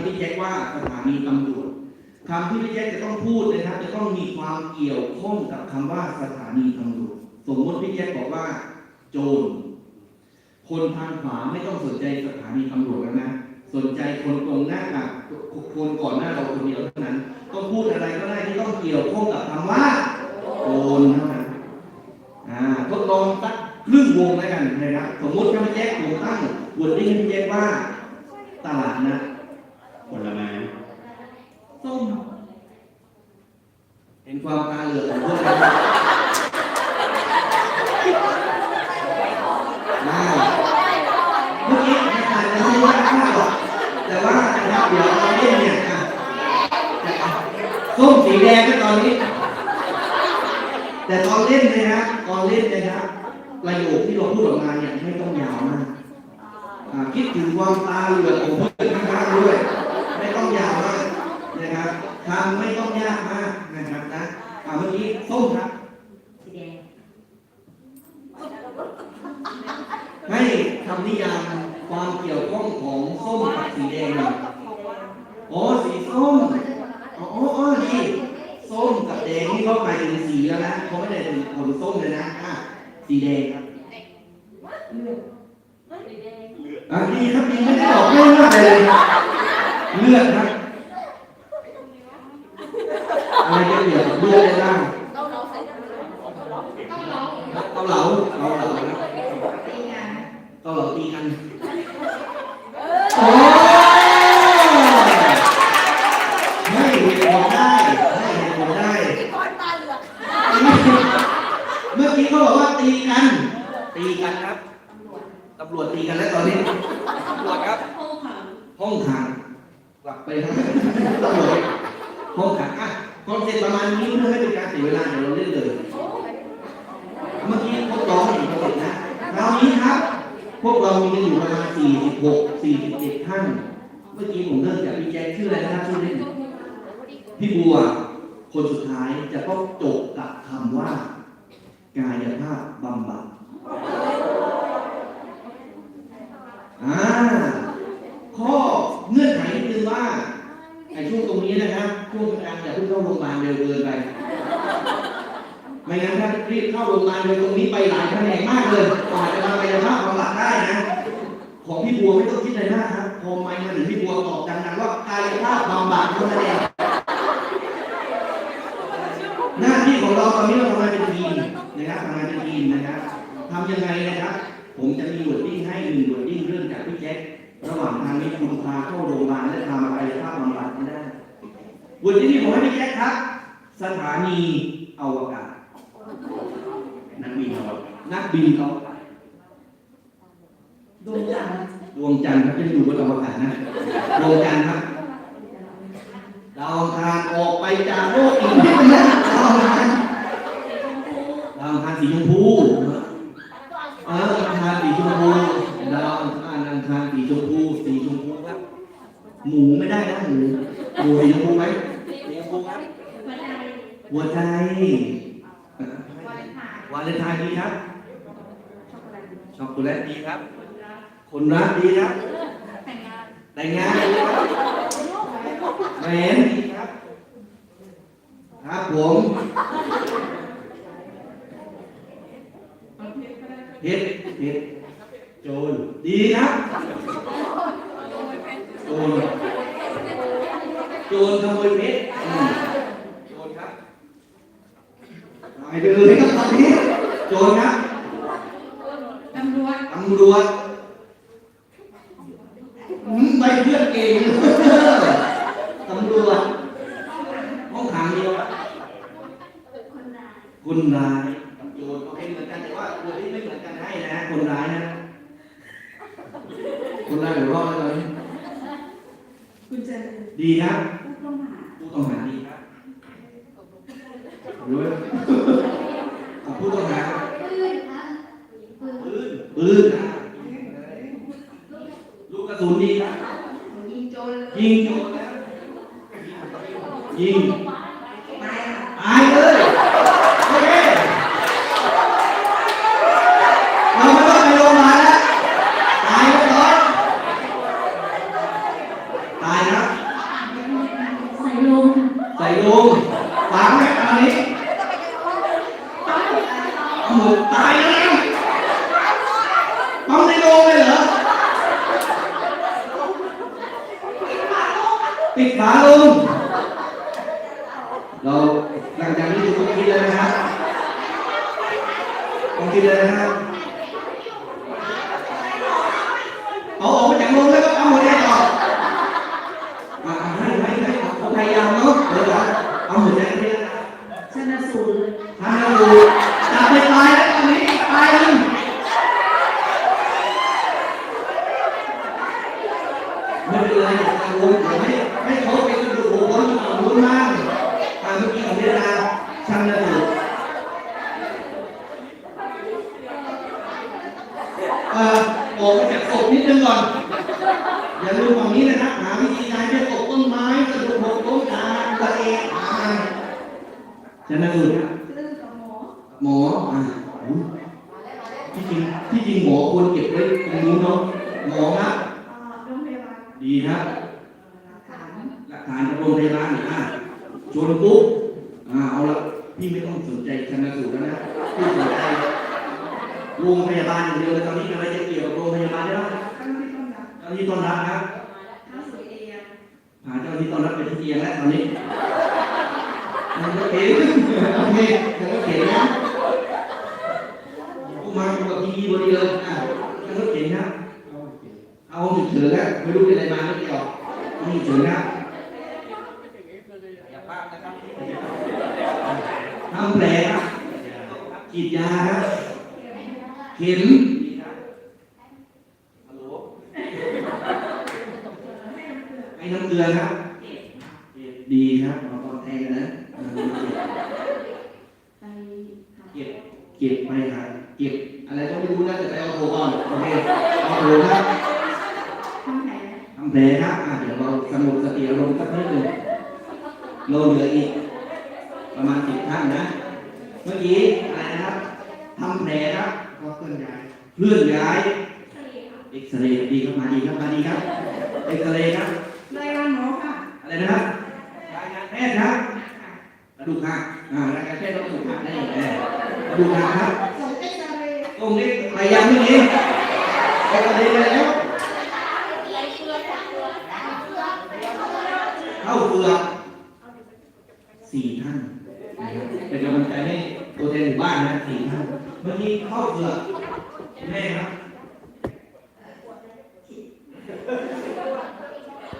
กับพี่แจ็คว่าสถานีตำรวจคำที่พี่แจ็คจะต้องพูดนะครับ จะต้องมีความเกี่ยวข้องกับคำว่าสถานีตำรวจสมมติพี่แจ็คบอกว่า โจรคนทางขวาไม่ต้องสนใจสถานีตำรวจแล้วนะ สนใจคนตรงหน้ากับคนก่อนหน้าเราคนเดียวเท่านั้น ต้องพูดอะไรก็ได้ที่ต้องเกี่ยวข้องกับคำว่าโจรเท่านั้นอ่าทดลองสักครึ่งวงแล้วกันนะครับ สมมติถ้าพี่แจ็คผมตั้งวอร์ดดิ้งพี่แจ็คว่า ตลาดนะ ผลไม้ ส้มเห็นความตาเหลือกของพวกเราได้เมื่อกี้ไม่อาจจะไม่ยากมากหรอกแต่ว่านะครับเดี๋ยวเราเล่นเนี่ยอะ สีแดงนะตอนนี้ แต่ตอนเล่นเลยนะตอนเล่นเลยนะประโยคที่เราพูดออกมาเนี่ยไม่ต้องยาวมากคิดถึงความตาเหลือกของเพื่อนข้างๆด้วย ไม่ต้องยาวมากนะครับทำไม่ต้องยากมากนะครับนะอ่าเมื่อกี้ส้มครับ สีแดง ให้คำนิยามความเกี่ยวข้องของส้มกับสีแดงหน่อยอ๋อสีส้มอ๋ออ๋ออ๋อดีส้มกับแดงนี่ก็หมายถึงสีแล้วนะเขาไม่ได้ถึงผลส้มเลยนะอะ สีแดงครับเลือดสีแดงอะดีครับดีไม่ได้บอกไม่มากเลย เลือดครับอะไรจะเกี่ยวกับเลือดได้บ้าง ต้องเราใส่ต้องเราต้องเรา เกาเหลาเกาเหลาครับ ตีงาน เกาเหลาตีกัน เอ โอ้ให้เหตุผลได้ให้เหตุผลได้ ที่ก้อนตาเหลือก เมื่อกี้เขาบอกว่าตีกัน ตีกันครับ ตำรวจตีกันแล้วตอนนี้ ตำรวจครับ ห้องขัง ห้อง ขังกลับไปครับตำรวจห้องขังอะคอนเซ็ปต์ประมาณนี้เพื่อไม่เป็นการเสียเวลาเดี๋ยวเราเล่นเลย เมื่อกี้ทดลองอีกคอนเซ็ปต์นะคราวนี้ครับ พวกเรามีกันอยู่ประมาณ46 47ท่าน เมื่อกี้ผมเริ่มจากพี่แจ็คชื่ออะไรนะครับชื่อเล่นพี่บัว คนสุดท้ายจะต้องจบกับคำว่า กายภาพบำบัดอ่าข้อ ว่าไอ้ช่วงตรงนี้นะครับช่วงกลางอย่าเพิ่งเข้าโรงพยาบาลเร็วเกินไป ไม่งั้นถ้ารีบเข้าโรงพยาบาลเร็วตรงนี้ไปหลายแผนกมากเลยกว่าจจะมากายภาพบำบัดได้นะ ของพี่บัวไม่ต้องคิดอะไรมากครับพอไม่มาถึงพี่บัวตอบดังๆว่ากายภาพบำบัดเท่านั้นเองหน้าที่ของเราตอนนี้เราทำงานเป็นทีมนะครับทำงานเป็นทีมนะครับทำยังไงนะครับ ผมจะมีวอร์ดดิ้งให้หนึ่งวอร์ดดิ้งเรื่องจากพี่แจ็คระหว่างทางนี้คุณพาเข้า วอร์ดดิ้งที่ผมให้พี่แจ็คครับ สถานีอวกาศ นักบินอวกาศนักบินอวกาศดวงจันทร์ดวงจันทร์ครับยังอยู่บนอวกาศนะดวงจันทร์ครับดาวอังคารออกไปจากโลกอีกนิดนะดาวอังคารดาวอังคารสีชมพูเอออังคารสีชมพูดาวอังคารอังคารสีชมพูสีชมพูครับ หมูไม่ได้นะหมู หมูสีชมพูไหมสีชมพูครับหัวใจหัวใจวาเลนไทน์วาเลนไทน์ดีครับช็อกโกแลตช็อกโกแลตดีครับ คนรักดีครับแต่งงานแต่งงานดีครับแหวนดีครับ ครับผมเพชรเพชรโจรดีครับโจร โจรขโมยเพชรอืมโจรครับหายไปเลยครับตอนนี้โจรครับตำรวจตำรวจอืมไปเพื่อนเก่งตำรวจห้องขังเดียวครับคนร้าย คุณเจริญดีครับผู้ต้องหาผู้ต้องหาดีครับรู้ไหมกับผู้ต้องหาปืนครับปืนปืนปืนนะลูกกระสุนดีครับยิงโจรเลยยิงโจรแล้วยิง ตายค่ะ ตายเลยโอเคเราไม่ต้องไปโรงพยาบาลแล้ว ตายแล้วเหรอตายครับใส่ลงวางไว้ตอนนี้เอาหมูตายแล้วนะปั๊มในโรงเลยเหรอ ปิดฝาลงเราหลังจากนี้ทุกคนคิดเลยนะครับต้องคิดเลยนะครับ เอาออกมาจากโรงแล้วก็เอาหัวใจต่อมาให้ให้ให้เอาพยายามเนาะเดี๋ยวนะเอาหัวใจไป ชนะสูตรเลย ทำให้ดูจับไปตายแล้วตอนนี้ตายแล้วไม่เป็นไรอย่ากังว ลเดี๋ยวให้ให้เขาไปดูโอ้โหเอาลุ้นมากตามเมื่อกี้ของเวลาช่างนะดูเอ่อออกมาจากศพนิดนึงก่อนอย่าลืมฝั่งนี้นะครับหาวิธีการที่ตกต้นไม้กระดูกหกล้มขาตัวเองหาจะน่าดูนะ เรื่องกับหมอ หมออะอุ๊ยที่จริงที่จริงหมอควรเก็บไว้ตรงนู้นเนาะหมอครับ อ่าโรงพยาบาล ดีครับ หลักฐาน หลัก ฐานจากโรงพยาบาลอะชวนปุ๊บอ่าเอาละพี่ไม่ต้องสนใจชันสูตรแล้วนะพี่สนใจโรงพยาบาลอย่างเดียวเลยตอนนี้อะไรจะเกี่ยวกับโรงพยาบาลได้บ้างตั้งที่ต้นรับเจ้าหน้าที่ต้อนรับครับข้าวสวยเอียงหาเจ้าหน้าที่ต้อนรับเป็นที่เตียงแล้วตอนนี้มันก็เก๋โอเคมันก็เก๋นะกูมากูกับทีวีพอดีเลยอะมันก็เก๋นะเอาฉุกเฉินแล้วไม่รู้เป็นอะไรมาไม่เกี่ยวเอาฉุกเฉินนะอย่าพลาดนะครับทำแผลครับ ฉีดยาครับเข็มฮัลโหลให้น้ำเกลือครับดีครับหมอตอนแทงนะเออไปหาเก็บเก็บไปหาเก็บอะไรก็ไม่รู้นะแต่ไปเอาโถก่อนโอเคเอาโถครับทำแผลทำแผลครับอะเดี๋ยวเราสงบสติอารมณ์สักนิดหนึ่งเราเหลืออีก ประมาณสิบท่านนะ เมื่อกี้อะไรนะครับทำแผลครับก็เคลื่อนย้ายเคลื่อนย้ายเอ็กซเรย์ดีครับมาดีครับมาดีครับเอ็กซเรย์ครับรายงานหมอค่ะอะไรนะครับรายงานแพทย์ครับกระดูกหักอ่ารายงานแพทย์ต้องกระดูกหักได้ยังไงกระดูกหักครับส่งเอ็กซเรย์ตรงนี้พยายามไม่ดีเอ็กซเรย์ไปแล้วเข้าเฟือกสี่ท่านนะครับเป็นกำลังใจให้ตัวแท นะสีนะเมื่อกี้เข้าเฟือกแม่ครับ